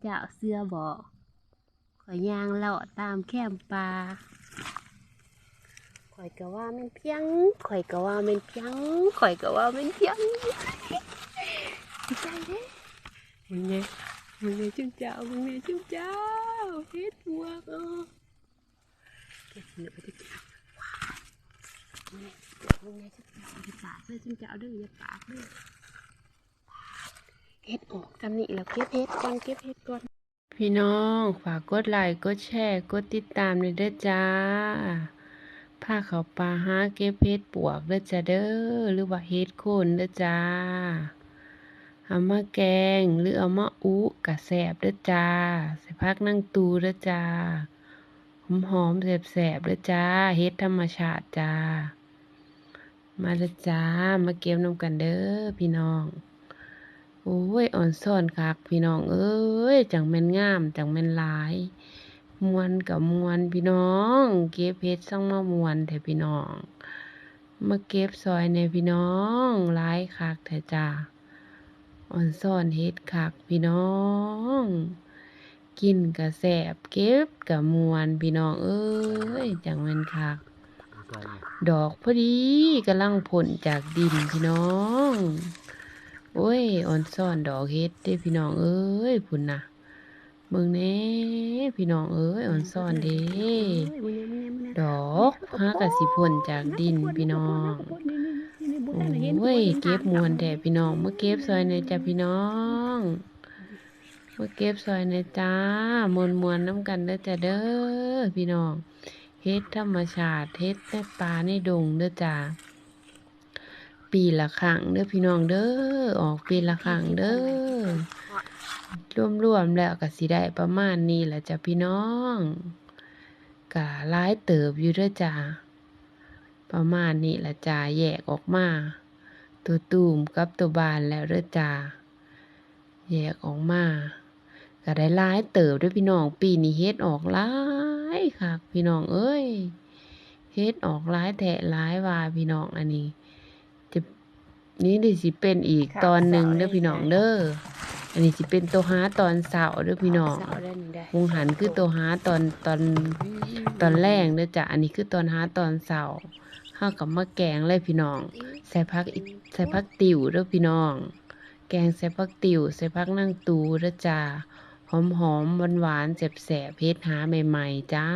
เจ้าเสื้อบ่ข่อยยางเลาะตามแคมปลาข่อยก็ว่าแมันเพียง ข่อยก็ว่าแมันเพียง ข่อยก็ว่าแมันเพียงดีใจเด้มึงไงมึงไงจุ๊บเจ้ามึงไงจุ๊บเจ้าเฮ็ดหัวเออเก็บเหนือไปที่เจ้าว้าวมึงไงมึงไงจุ๊บเจ้าอย่าปากเลยจุ๊บเจ้าเด้ออย่าปากเด้อ เฮ็ดออกจำนี่แล้วเก็บเฮ็ดก่อนเก็บเฮ็ดก่อนพี่น้องฝากกดไลค์กดแชร์กดติดตามเลยเด้อจ้าพาเขาปลาหาเก็บเฮ็ดปวกเด้อจ้าเด้อหรือว่าเฮ็ดโคนเด้อจ้าเอามาแกงหรือเอามาอุกะแสบเด้อจ้าใส่พักนั่งตูเด้อจ้าหอมหอมๆแสบเด้อจ้าเฮ็ดธรรมชาติจ้า มาเด้อจ้ามาเก็บนำกันเด้อพี่น้อง โอ้ยอ่อนซ่อนคักพี่น้อง เอ้ย จังแม่นงาม จังแม่นหลาย มวนกับมวนพี่น้อง เก็บเฮ็ดซ่องมามวนแท้พี่น้อง มาเก็บซอยในพี่น้องหลายคักแท้จ้าอ่อนซ่อนเฮ็ดคักพี่น้อง กินกะแสบเก็บกะมวนพี่น้อง เอ้ย จังแม่นคัก ดอกพอดีกำลังผลจากดินพี่น้อง โอ้ยอ่อนซ่อนดอกเฮ็ดเด้พี่น้องเอ้ยพุ่นน่ะเบิ่งแน่พี่น้องเอ้ยอ่อนซ่อนเด้ดอกหากะสิพ่นจากดินพี่น้องโอ้ยเก็บมวนแท้พี่น้องมาเก็บซอยในจ้ะพี่น้องมาเก็บซอยในจ้ามวนมวนน้ำกันเด้อจ้ะเด้อพี่น้องเฮ็ดธรรมชาติเฮ็ดในป่าในดงเด้อจ้า ปีละครั้งเด้อพี่น้องเด้อออกปีละครั้งเด้อรวมๆแล้วก็สิได้ประมาณนี้แหละจ้ะพี่น้องก็หลายเติบอยู่เด้อจ้าประมาณนี้ละจ้าแยกออกมา ตัวตูมกับตัวบานแล้วเด้อจ้าแยกออกมาก็ได้หลายเติบด้วยพี่น้องปีนี้เฮ็ดออกหลายค่ะ พี่น้องเอ้ยเฮ็ดออกหลายแท้หลายวาพี่น้องอันนี้ นี่ดิสิเป็นอีกค่ะตอนหนึ่งเสาร์เด้อพี่น้องได้เด้ออันนี้สิเป็นตัวหาตอนเสาร์เด้อพี่น้องเสาได้นี่ได้วงหันคือตัวหาตอนตอนตอนแรกเด้อจ้ะอันนี้คือตอนหาตอนเสาร์เฮากับมาแกงเลยพี่น้อง ใส่ผักอีกใส่ผักติ๋วเด้อพี่น้อง แกงใส่ผักติ๋วใส่ผักนางตูเด้อจ้าหอมๆหวานๆแซ่บๆเฮ็ดหาใหม่ ๆ จ้า